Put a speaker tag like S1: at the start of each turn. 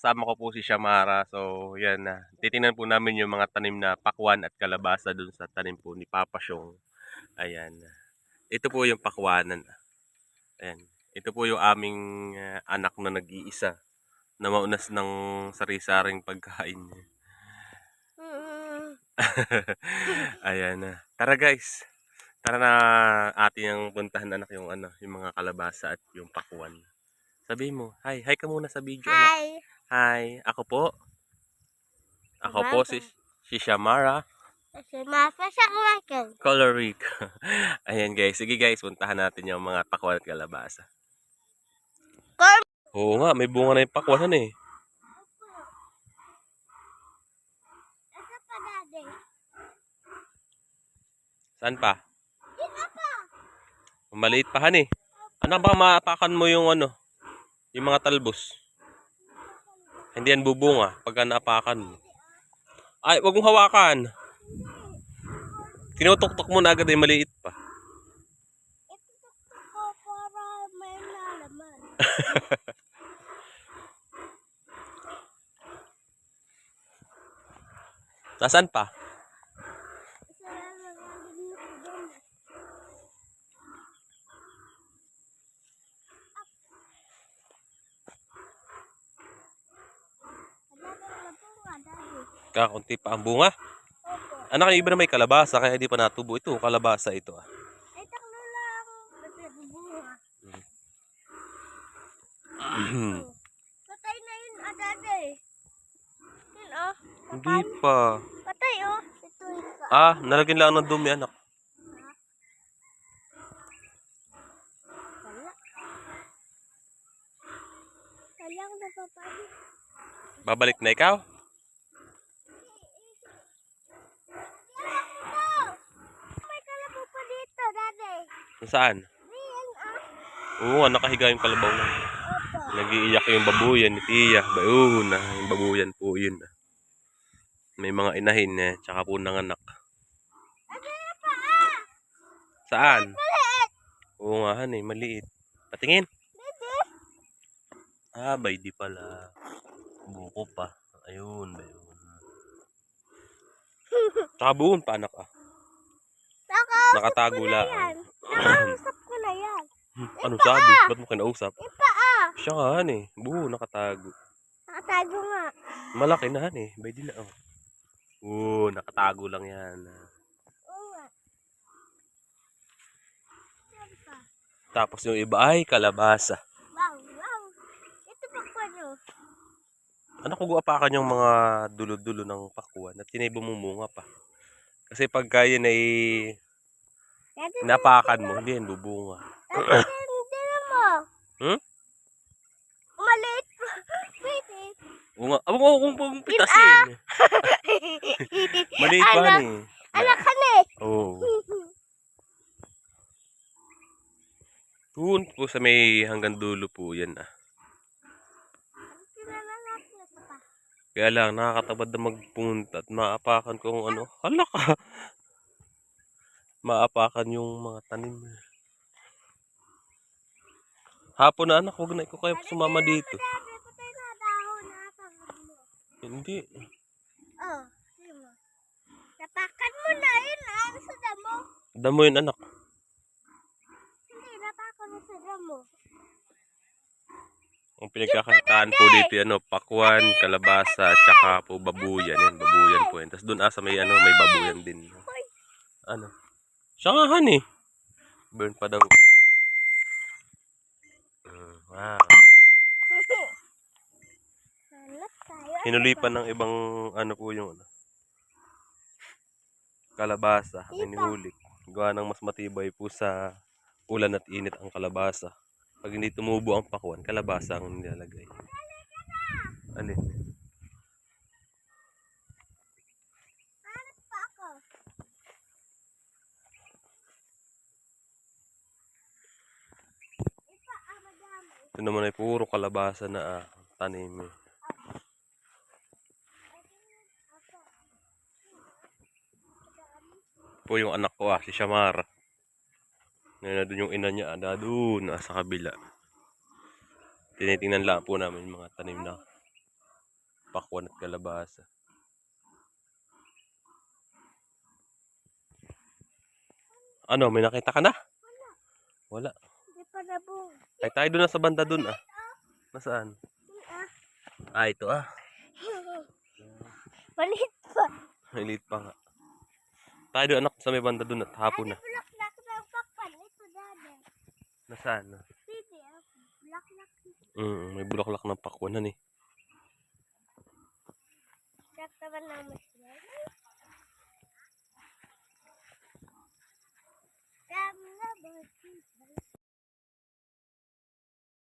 S1: kasama ko po si Shamara. So, yan na. Titingnan po namin yung mga tanim na pakwan at kalabasa dun sa tanim po ni Papa Syong. Ayan. Ito po yung pakwanan. Ayan. Ito po yung aming ah, anak na nag-iisa na maunas ng sari-saring pagkain. Ayan na. Tara guys. Tara na atin ang puntahan anak yung ano, yung mga kalabasa at yung pakwan. Sabi mo, hi, hi ka muna sa video anak.
S2: Hi.
S1: Ako po. Ako po si si Shamara. Coloric. Ayan guys, sige guys, puntahan natin yung mga pakwan at kalabasa. Oo nga, may bunga na yung pakwan eh. Saan pa? Maliit pa han eh. Ano ba maapakan mo yung ano? Yung mga talbos. Hindi yan bubunga pagka naapakan mo. Ay, wag mong hawakan. Tinutok-tok mo na agad ay maliit pa. Nasaan pa?
S2: Isa lang ang aling ko doon. Wala ka na po nga, daddy.
S1: Kakunti pa ang bunga.
S2: Opo.
S1: Anak, yung iba na may kalabasa kaya di pa natubo. Ito, kalabasa ito ah.
S2: Lang. Ba't nabubuha? Patay na yun, ah, daddy. Yun, oh.
S1: Hindi pa.
S2: Patay, oh. Ito isa.
S1: Ah, nalagyan lang ng dumi anak. Babalik na ikaw?
S2: May kalabaw pa dito, daddy.
S1: Saan? Oo nga, nakahiga yung kalabaw na. Nag-iiyak yung babuyan ni Tia. Bayun na, yung babuyan po yun. May mga inahin eh, tsaka po nanganak. Saan? Oo nga, han eh, maliit. Patingin. Ah, bay di pala. Buko pa. Ayun, bayun. Tsaka buon pa anak ah. Nakatago lang.
S2: Nakausap ko na yan.
S1: Ano sabi? Ba't mo kinausap?
S2: Ipa, ah.
S1: Siya nga han eh. Buo, nakatago.
S2: Nakatago nga.
S1: Malaki na han eh. Bay na oh. Oo, nakatago lang yan.
S2: Oo nga.
S1: Tapos yung iba ay kalabasa.
S2: Wow, wow. Ito pa ko, ano?
S1: Kung apakan yung mga dulo-dulo ng pakuan at tinay bumunga pa. Kasi pagka yun ay napakan mo, hindi yan bubunga.
S2: mo.
S1: Hmm?
S2: Maliit eh.
S1: Oo nga, abo ko kung pong pitasin. Maliit pa ni.
S2: Anak ka na eh.
S1: Oo. Doon po sa may hanggang dulo po yan ah. Kaya lang, nakakatabad na magpunta at maapakan kung ano. Hala ka! Maapakan yung mga tanim. Hapon na anak, huwag na ikaw kayo sumama dito. Hindi.
S2: Oh? Napakan mo na yun, ano sa damo?
S1: Damo yun anak.
S2: Hindi, napakan mo sa damo.
S1: Ang pinagkakakitaan po dito, ano, pakwan, kalabasa, at saka po babuyan. Yan, babuyan po yan. Tapos doon asa may, ano, may babuyan din. Ano? Siya nga, han eh. Burn pa daw. Mm, wow. Hinulipan ng ibang, ano po yung, ano, kalabasa. Hinihuli. Gawa ng mas matibay po sa ulan at init ang kalabasa. Pag hindi tumubo ang pakwan, kalabasa ang nilalagay. Alin?
S2: Hanap pa ako. Ipa, ah,
S1: Ito naman ay puro kalabasa na ah, tanim. eh. Po yung anak ko ah, si Shamara. Ngayon na yung ina niya, na doon, nasa kabila. Tinitingnan lang po namin mga tanim na pakwan at kalabasa. Ano, may nakita ka na? Wala.
S2: Pa nabong.
S1: Ay, tayo doon na sa banda doon ah. Nasaan?
S2: Ah.
S1: Ito ah.
S2: Maliit pa.
S1: Maliit pa nga. Tayo doon anak sa may banda doon at hapon na.
S2: Ng.
S1: Nasaan? ah?
S2: Ah. Bulaklak.
S1: Mm, may bulaklak ng pakwanan eh.
S2: Sarap naman namin sila. Dami na ba?